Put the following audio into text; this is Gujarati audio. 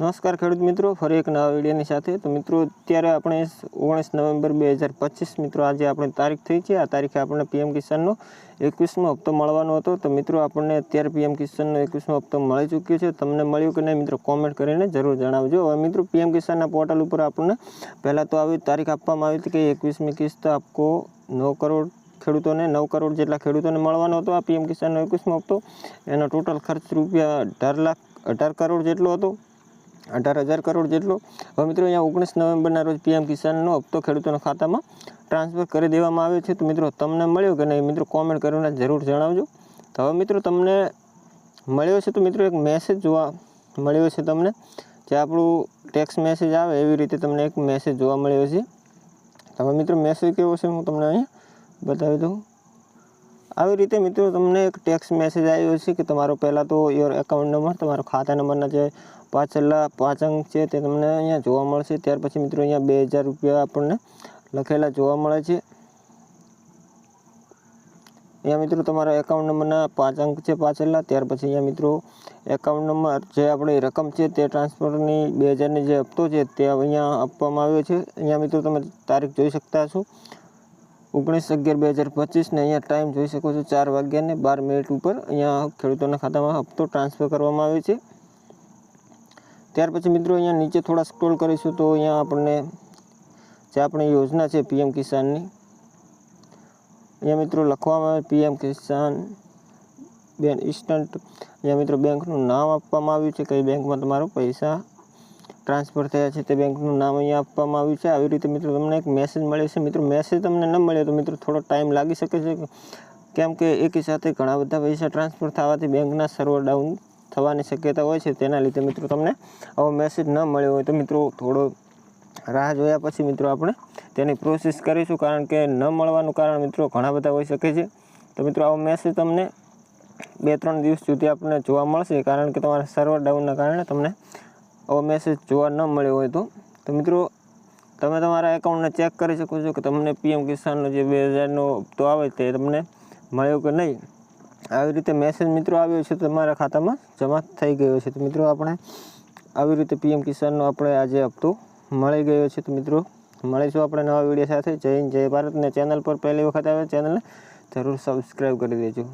નમસ્કાર ખેડૂત મિત્રો, ફરી એક નવા વિડીયોની સાથે. તો મિત્રો, અત્યારે આપણે ઓગણીસ નવેમ્બર બે હજાર પચીસ મિત્રો, આજે આપણે તારીખ થઈ છે. આ તારીખે આપણને પીએમ કિસાનનો એકવીસમો હપ્તો મળવાનો હતો. તો મિત્રો, આપણને અત્યારે પીએમ કિસાનનો એકવીસમો હપ્તો મળી ચૂક્યો છે. તમને મળ્યું કે નહીં મિત્રો, કોમેન્ટ કરીને જરૂર જણાવજો. હવે મિત્રો, પીએમ કિસાનના પોર્ટલ ઉપર આપણને પહેલાં તો આવી તારીખ આપવામાં આવી હતી કે એકવીસમી કિસ્ત આપકો નવ કરોડ ખેડૂતોને, નવ કરોડ જેટલા ખેડૂતોને મળવાનો હતો આ પીએમ કિસાનનો એકવીસમો હપ્તો. એનો ટોટલ ખર્ચ રૂપિયા અઢાર લાખ, અઢાર કરોડ જેટલો હતો. અઢાર હજાર કરોડ જેટલો. હવે મિત્રો, અહીંયા ઓગણીસ નવેમ્બરના રોજ પીએમ કિસાનનો હપ્તો ખેડૂતોના ખાતામાં ટ્રાન્સફર કરી દેવામાં આવ્યો છે. તો મિત્રો, તમને મળ્યો કે નહીં મિત્રો કોમેન્ટ કરીને જરૂર જણાવજો. તો હવે મિત્રો, તમને મળ્યો છે તો મિત્રો, એક મેસેજ જોવા મળ્યો છે તમને. જે આપણું ટેક્સ મેસેજ આવે એવી રીતે તમને એક મેસેજ જોવા મળ્યો છે. હવે મિત્રો મેસેજ કેવો છે હું તમને અહીંયા બતાવી દઉં. આવી રીતે મિત્રો, તમને એક ટેક્સ મેસેજ આવ્યો છે કે તમારો પહેલાં તો યોર એકાઉન્ટ નંબર તમારો ખાતા નંબરના જે પાછળના પાંચ અંક છે તે તમને અહીંયા જોવા મળશે. ત્યાર પછી મિત્રો અહીંયા બે હજાર રૂપિયા આપણને લખેલા જોવા મળે છે. અહીંયા મિત્રો તમારા એકાઉન્ટ નંબરના પાંચ અંક છે પાછળના ત્યાર પછી અહીંયા મિત્રો એકાઉન્ટ નંબર જે આપણી રકમ છે તે ટ્રાન્સફરની બે હજારની જે હપ્તો છે તે અહીંયા આપવામાં આવ્યો છે. અહીંયા મિત્રો તમે તારીખ જોઈ શકતા છો ઓગણીસ અગિયાર બે હજાર પચીસને અહીંયા ટાઈમ જોઈ શકો છો ચાર વાગ્યાને બાર મિનિટ ઉપર. અહીંયા ખેડૂતોના ખાતામાં હપ્તો ટ્રાન્સફર કરવામાં આવ્યો છે. ત્યાર પછી મિત્રો અહીંયા નીચે થોડા સ્ક્રોલ કરીશું તો અહીંયા આપણને જે આપણી યોજના છે પીએમ કિસાનની, અહીંયા મિત્રો લખવામાં આવે પીએમ કિસાન બેન ઇન્સ્ટન્ટ અહીંયા મિત્રો બેંકનું નામ આપવામાં આવ્યું છે, કઈ બેંકમાં તમારો પૈસા ટ્રાન્સફર થયા છે તે બેંકનું નામ અહીંયા આપવામાં આવ્યું છે. આવી રીતે મિત્રો તમને એક મેસેજ મળ્યો છે. મિત્રો મેસેજ તમને ન મળ્યો તો મિત્રો થોડો ટાઈમ લાગી શકે છે. કેમ કે એકી સાથે ઘણા બધા પૈસા ટ્રાન્સફર થવાથી બેંકના સર્વર ડાઉન થવાની શક્યતા હોય છે, તેના લીધે મિત્રો તમને આવો મેસેજ ન મળ્યો હોય તો મિત્રો થોડો રાહ જોયા પછી મિત્રો આપણે તેની પ્રોસેસ કરીશું. કારણ કે ન મળવાનું કારણ મિત્રો ઘણા બધા હોઈ શકે છે. તો મિત્રો આવો મેસેજ તમને બે ત્રણ દિવસ સુધી આપણને જોવા મળશે. કારણ કે તમારા સર્વર ડાઉનના કારણે તમને આવો મેસેજ જોવા ન મળ્યો હોય તો. તો મિત્રો તમે તમારા એકાઉન્ટને ચેક કરી શકો છો કે તમને પીએમ કિસાનનો જે બે હજારનો હપ્તો આવે તે તમને મળ્યો કે નહીં. આવી રીતે મેસેજ મિત્રો આવ્યો છે તમારા ખાતામાં, જમા થઈ ગયો છે. તો મિત્રો આપણે આવી રીતે પીએમ કિસાનનો આપણે આજે હપ્તો મળી ગયો છે. તો મિત્રો, મળીશું આપણે નવા વીડિયો સાથે. જય હિન્દ, જય ભારત. ને ચેનલ પર પહેલી વખત આવે ચેનલને જરૂર સબસ્ક્રાઈબ કરી દેજો.